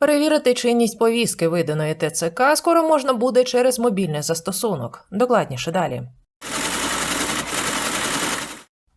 Перевірити чинність повістки виданої ТЦК скоро можна буде через мобільний застосунок. Докладніше далі.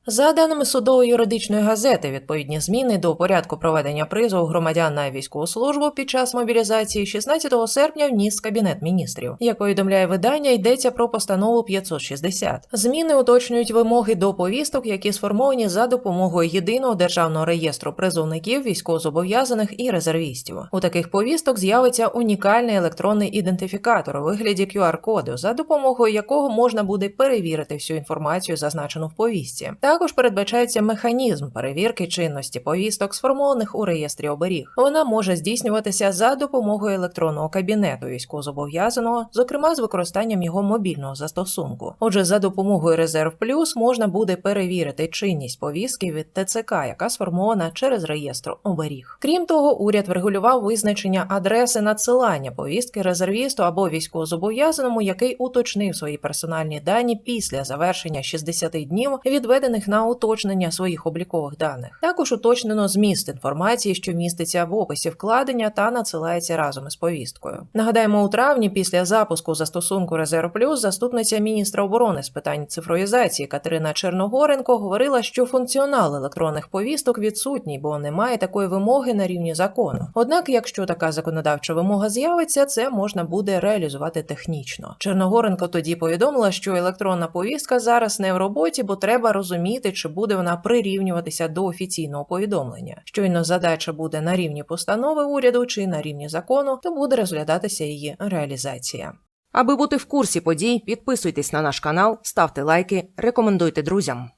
За даними судово-юридичної газети, відповідні зміни до порядку проведення призову громадян на військову службу під час мобілізації 16 серпня вніс Кабінет міністрів. Як повідомляє видання, йдеться про постанову 560. Зміни уточнюють вимоги до повісток, які сформовані за допомогою єдиного державного реєстру призовників, військовозобов'язаних і резервістів. У таких повісток з'явиться унікальний електронний ідентифікатор у вигляді QR-коду, за допомогою якого можна буде перевірити всю інформацію, зазначену в повістці. Також передбачається механізм перевірки чинності повісток, сформованих у реєстрі оберіг. Вона може здійснюватися за допомогою електронного кабінету військовозобов'язаного, зокрема з використанням його мобільного застосунку. Отже, за допомогою Резерв Плюс можна буде перевірити чинність повістки від ТЦК, яка сформована через реєстр оберіг. Крім того, уряд врегулював визначення адреси надсилання повістки резервісту або військовозобов'язаному, який уточнив свої персональні дані після завершення 60 днів, відведених на уточнення своїх облікових даних. Також уточнено зміст інформації, що міститься в описі вкладення та надсилається разом із повісткою. Нагадаємо, у травні після запуску застосунку Резерв Плюс заступниця міністра оборони з питань цифровізації Катерина Черногоренко говорила, що функціонал електронних повісток відсутній, бо немає такої вимоги на рівні закону. Однак, якщо така законодавча вимога з'явиться, це можна буде реалізувати технічно. Черногоренко тоді повідомила, що електронна повістка зараз не в роботі, бо треба розуміти, чи буде вона прирівнюватися до офіційного повідомлення. Щойно задача буде на рівні постанови уряду чи на рівні закону, то буде розглядатися її реалізація. Аби бути в курсі подій, підписуйтесь на наш канал, ставте лайки, рекомендуйте друзям.